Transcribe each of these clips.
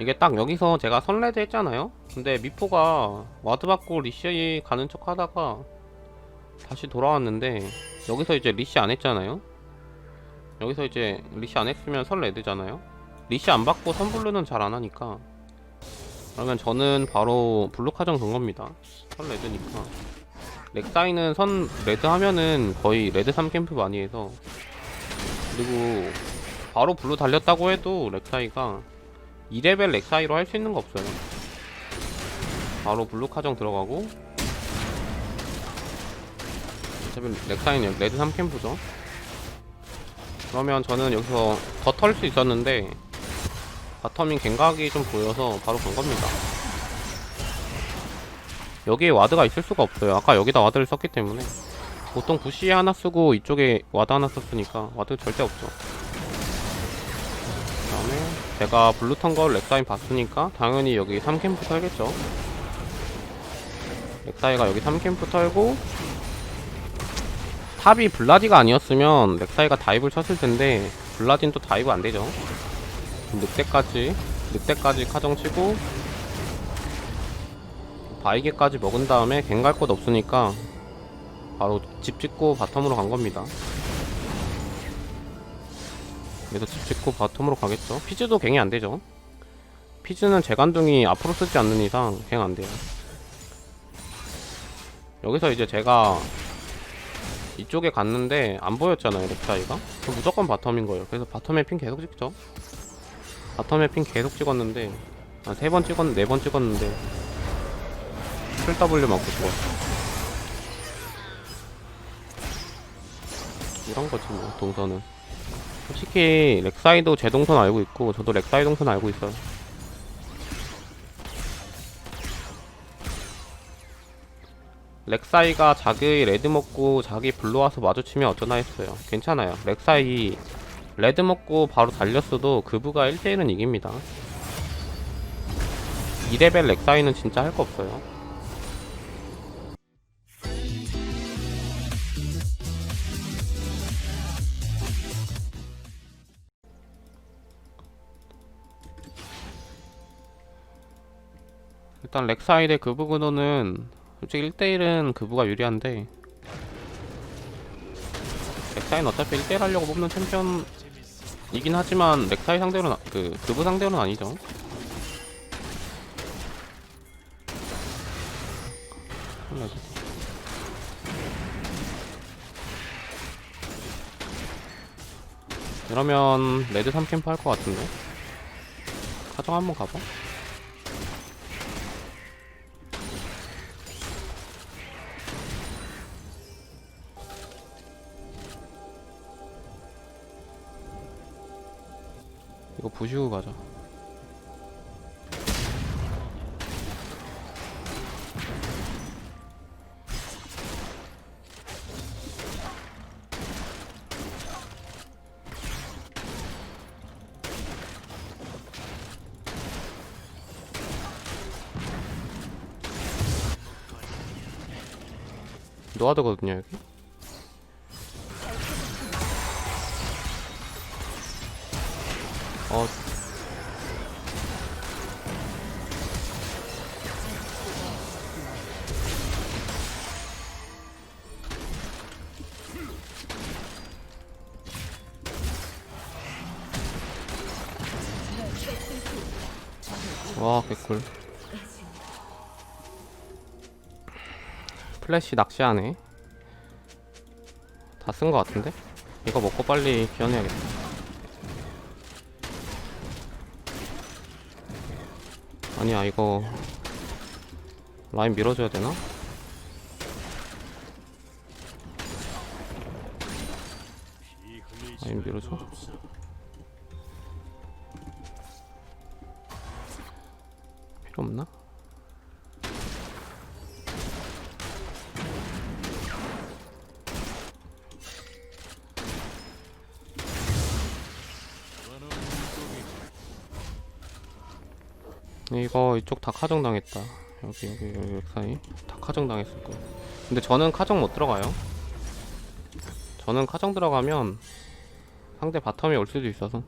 이게 딱 여기서 제가 선레드 했잖아요? 근데 미포가 와드 받고 리시 가는 척 하다가 다시 돌아왔는데 여기서 이제 리시 안 했잖아요? 여기서 이제 리시 안 했으면 선레드잖아요? 리시 안 받고 선블루는 잘 안 하니까. 그러면 저는 바로 블루 카정 건 겁니다. 선레드니까. 렉사이는 선 레드 하면은 거의 레드 3캠프 많이 해서. 그리고 바로 블루 달렸다고 해도 렉사이가 2레벨 렉사이로 할 수 있는 거 없어요. 바로 블루 카정 들어가고. 어차피 렉사이는 레드 3캠프죠. 그러면 저는 여기서 더 털 수 있었는데 바텀인 갱각이 좀 보여서 바로 간 겁니다. 여기에 와드가 있을 수가 없어요. 아까 여기다 와드를 썼기 때문에. 보통 부시에 하나 쓰고 이쪽에 와드 하나 썼으니까 와드 절대 없죠 제가 블루 턴걸 렉사인 봤으니까 당연히 여기 3캠프 털겠죠 렉사이가 여기 3캠프 털고 탑이 블라디가 아니었으면 렉사이가 다이브를 쳤을 텐데 블라딘 또 다이브 안 되죠 늑대까지 늑대까지 카정 치고 바이게까지 먹은 다음에 갱갈 곳 없으니까 바로 집 짓고 바텀으로 간 겁니다. 그래서 집 짓고 바텀으로 가겠죠. 피즈도 갱이 안 되죠. 피즈는 재간둥이 앞으로 쓰지 않는 이상 갱 안 돼요. 여기서 이제 제가 이쪽에 갔는데 안 보였잖아요, 렉사이가. 무조건 바텀인 거예요. 그래서 바텀에 핀 계속 찍죠. 바텀에 핀 계속 찍었는데 아, 세 번 찍었, 네번 찍었는데 풀 W 맞고 죽었어. 이런 거지 뭐 동선은. 솔직히 렉사이도 제 동선 알고 있고 저도 렉사이 동선 알고 있어요. 렉사이가 자기 레드 먹고 자기 블루 와서 마주치면 어쩌나 했어요. 괜찮아요. 렉사이 레드 먹고 바로 달렸어도 그부가 1대1은 이깁니다. 2레벨 렉사이는 진짜 할 거 없어요. 일단 렉사이 대 그부 구도는 솔직히 1대1은 그부가 유리한데 렉사이는 어차피 1대1 하려고 뽑는 챔피언이긴 하지만 렉사이 상대로는 아- 그 그부 상대로는 아니죠. 이러면 레드 3캠프 할 것 같은데 가정 한번 가봐 이거 부시고 가자. 노아드거든요 여기 와 개꿀 플래시 낚시하네 다 쓴 거 같은데? 이거 먹고 빨리 기원해야겠다 아니야 이거 라인 밀어줘야 되나? 라인 밀어줘 없나? 이거 이쪽 다 카정 당했다. 여기 여기 여기 여기 사이 다 카정 당했을 거야. 근데 저는 카정 못 들어가요. 저는 카정 들어가면 상대 바텀이 올 수도 있어서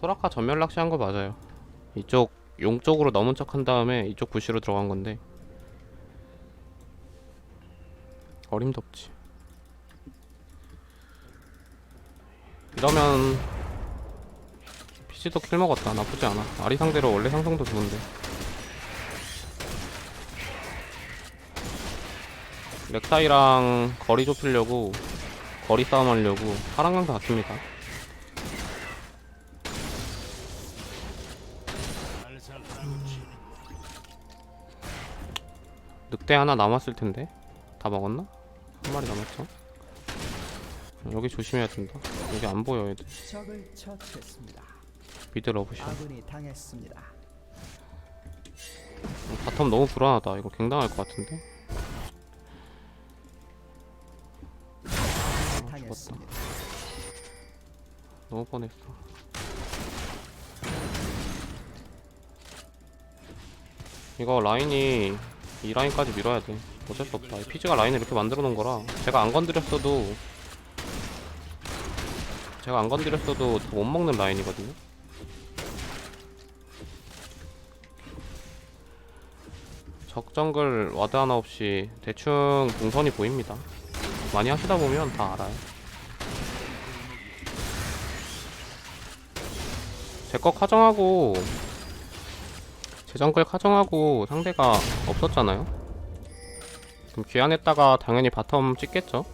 소라카 전멸 낚시한 거 맞아요. 이쪽 용 쪽으로 넘은 척 한 다음에 이쪽 부시로 들어간 건데 어림도 없지. 이러면 PC도 킬 먹었다. 나쁘지 않아. 아리 상대로 원래 상성도 좋은데. 렉사이랑 거리 좁히려고 거리 싸움 하려고 파랑강도 아낍니다. 늑대 하나 남았을 텐데 다 먹었나? 한 마리 남았죠? 여기 조심해야 된다. 여기 안 보여 애들. 적을 처치했습니다. 미드 러브샷. 아군이 당했습니다. 바텀 너무 불안하다. 이거 갱당할 것 같은데. 아, 죽었다. 너무 뻔했어. 이거 라인이 이 라인까지 밀어야 돼. 어쩔 수 없다. 이 피즈가 라인을 이렇게 만들어 놓은 거라 제가 안 건드렸어도 제가 안 건드렸어도 더못 먹는 라인이거든요. 적정글 와드 하나 없이 대충 동선이 보입니다. 많이 하시다 보면 다 알아요. 제 거 카정하고 재정글 카정하고 상대가 없었잖아요. 그럼 귀환했다가 당연히 바텀 찍겠죠.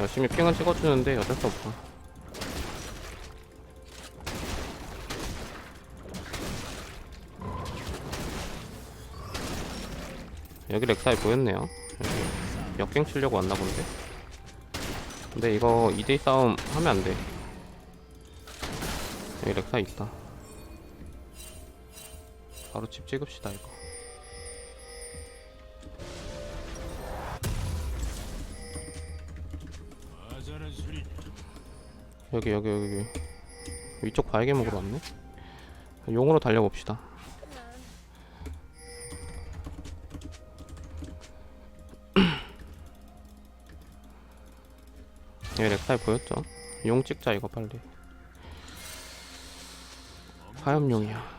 열심히 핑은 찍어주는데 어쩔 수 없어. 여기 렉사이 보였네요. 여기 역갱 치려고 왔나 본데. 근데 이거 2대2 싸움 하면 안 돼. 여기 렉사 있다. 바로 집 찍읍시다 이거. 여기 여기 여기. 위쪽 바에게 먹으러 왔네. 용으로 달려봅시다. 여기 렉사이 보였죠? 용 찍자 이거 빨리. 화염용이야.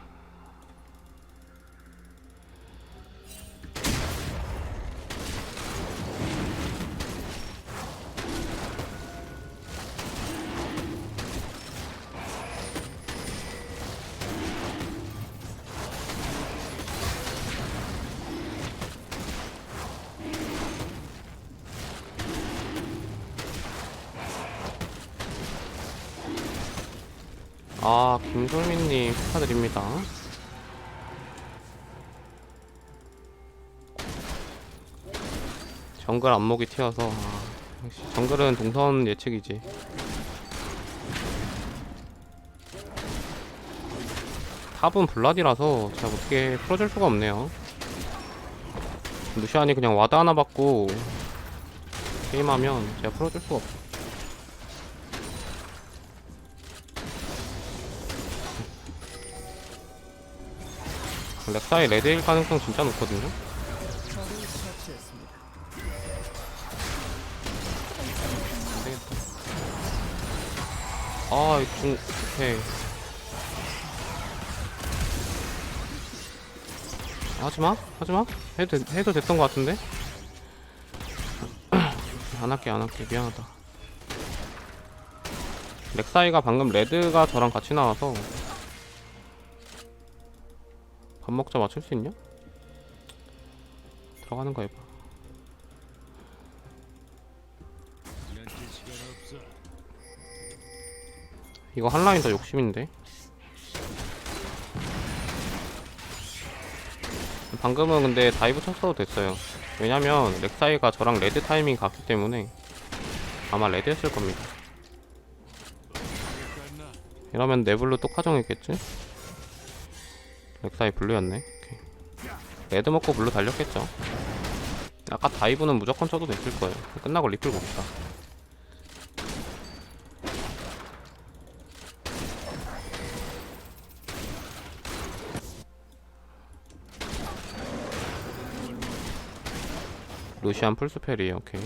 아, 김솔민님 축하드립니다. 정글 안목이 튀어서 아, 역시 정글은 동선 예측이지. 탑은 블라디라서 제가 어떻게 풀어줄 수가 없네요. 루시안이 그냥 와드 하나 받고 게임하면 제가 풀어줄 수가 없어. 렉사이 레드일 가능성 진짜 높거든요. 적을 처치했습니다. 안 되겠다. 아, 이 중, 오케이. 하지마? 하지마? 해도, 돼- 해도 됐던 것 같은데? 안 할게, 안 할게. 미안하다. 렉사이가 방금 레드가 저랑 같이 나와서 밥 먹자 맞출 수 있냐? 들어가는 거 해봐. 이거 한 라인 더 욕심인데. 방금은 근데 다이브 쳤어도 됐어요. 왜냐면 렉사이가 저랑 레드 타이밍 갔기 때문에 아마 레드였을 겁니다. 이러면 네블루 또 카정했겠지? 렉사이 블루였네. 오케이. 레드 먹고 블루 달렸겠죠. 아까 다이브는 무조건 쳐도 됐을 거예요. 끝나고 리플 봅시다. 루시안 풀스펠이에요 오케이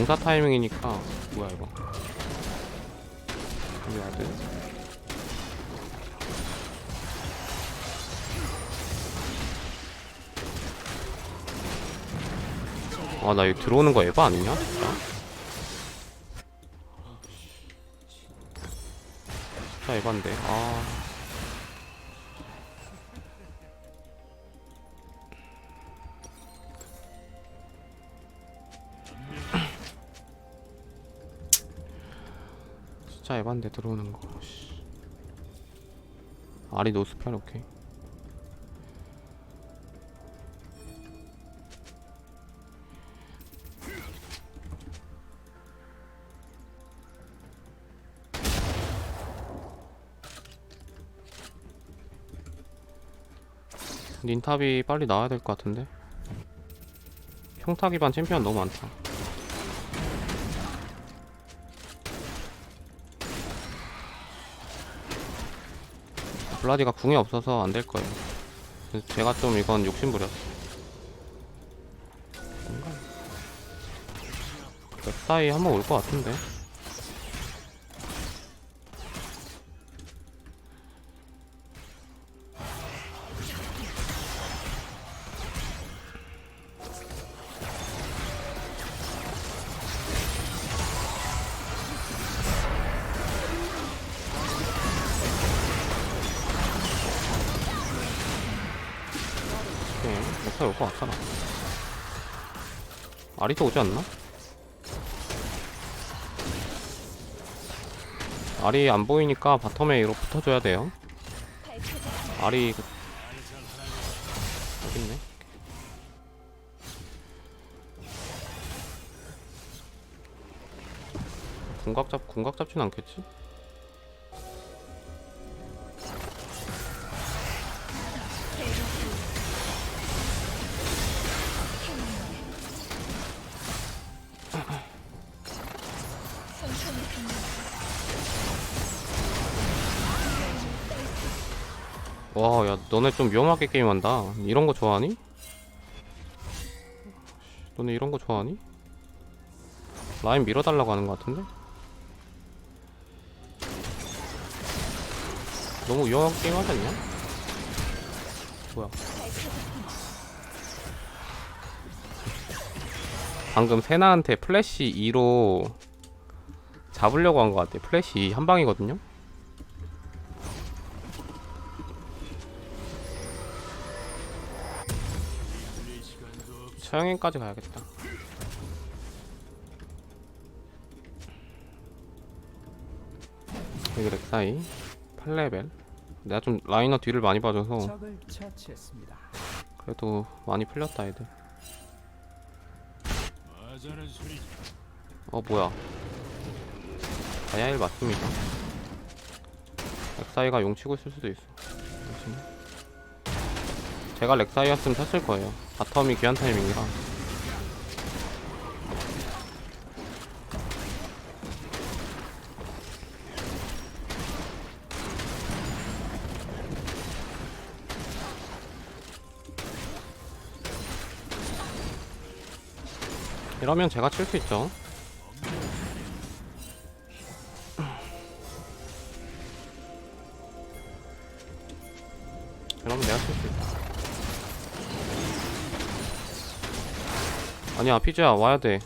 용사 타이밍이니까 뭐야 이거? 미아드 아나 이거 들어오는 거 에바 아니냐? 진짜? 진짜 에반데. 아 진짜 에반데 들어오는 거. 씨. 아리 노스펠 오케이. 닌탑이 빨리 나와야 될 것 같은데? 평타 기반 챔피언 너무 많다 블라디가 궁이 없어서 안 될 거예요. 그래서 제가 좀 이건 욕심부렸어 뭔가 웹사이 한번 올 것 같은데 오케이 웹사이 올것 같잖아 아리도 오지 않나? 아리 안 보이니까 바텀에 이로 붙어줘야 돼요 아리 그... 있네 궁각 잡 궁각 잡진 않겠지? 와, 야, 너네 좀 위험하게 게임한다. 이런 거 좋아하니? 너네 이런 거 좋아하니? 라인 밀어달라고 하는 것 같은데? 너무 위험하게 게임하지 않냐? 뭐야? 방금 세나한테 플래시 2로 잡으려고 한 것 같아. 플래시 2한 방이거든요? 처형인까지 가야겠다. 여기 렉사이 8레벨. 내가 좀 라이너 뒤를 많이 봐줘서. 그래도 많이 풀렸다 애들. 어 뭐야? 다이아일 맞습니다. 렉사이가 용 치고 있을 수도 있어. 제가 렉사이였으면 탔을 거예요. 바텀이 귀한 타이밍이라. 이러면 제가 칠 수 있죠. 이러면 내가 칠 수 있다. 아니야 피즈야 와야 돼.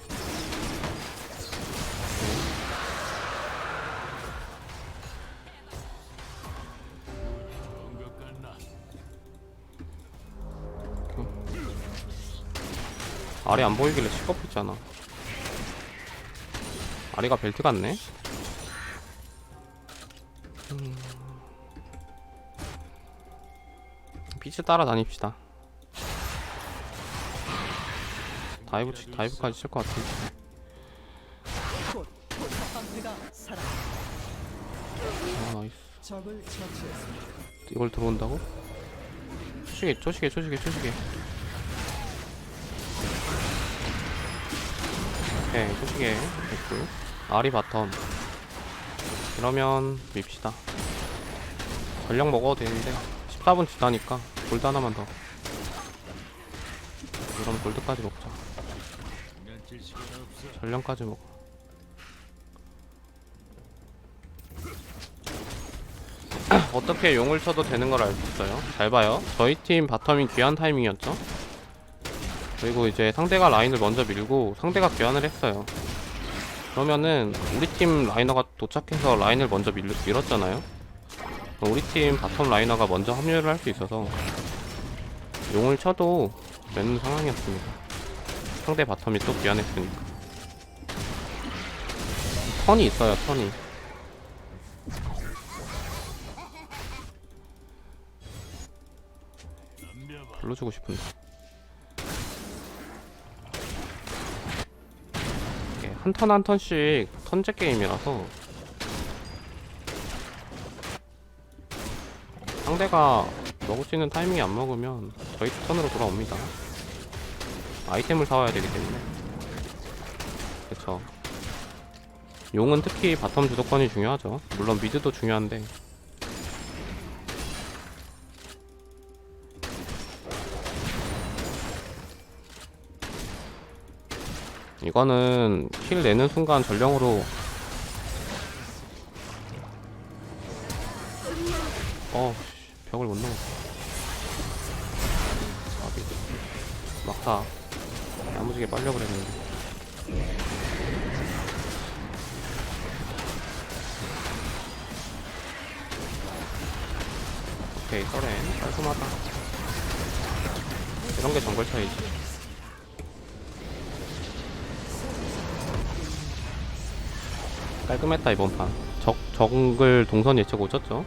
아래 안 보이길래 시겁했잖아. 아래가 벨트 같네. 음. 피즈 따라다닙시다. 다이브 치- 다이브까지 칠것 사라. 아 나이스. 이걸 들어온다고? 초시계 초시계 초시계 초시계. 오케이 초시계 됐고 아리 바텀. 이러면 밉시다. 전력 먹어도 되는데 14분 지나니까 골드 하나만 더 그럼 골드까지 먹자 전령까지 먹어. 어떻게 용을 쳐도 되는 걸알수 있어요? 잘 봐요. 저희 팀 바텀이 귀한 타이밍이었죠? 그리고 이제 상대가 라인을 먼저 밀고 상대가 귀환을 했어요. 그러면은 우리 팀 라이너가 도착해서 라인을 먼저 밀, 밀었잖아요? 우리 팀 바텀 라이너가 먼저 합류를 할 수 있어서 용을 쳐도 되는 상황이었습니다. 상대 바텀이 또 귀환했으니까. 턴이 있어요, 턴이. 불러주고 싶은데. 한 턴 한 턴씩 턴제 게임이라서 상대가 먹을 수 있는 타이밍이 안 먹으면 저희 턴으로 돌아옵니다. 아이템을 사와야 되기 때문에. 그쵸. 용은 특히 바텀 주도권이 중요하죠. 물론 미드도 중요한데. 이거는 킬 내는 순간 전령으로 어 씨, 벽을 못 넘었어 아비 막타 야무지게 빨려 그랬는데 오케이 서렌 깔끔하다. 이런 게 정글 차이지. 깔끔했다 이번 판. 적, 정글 동선 예측 오졌죠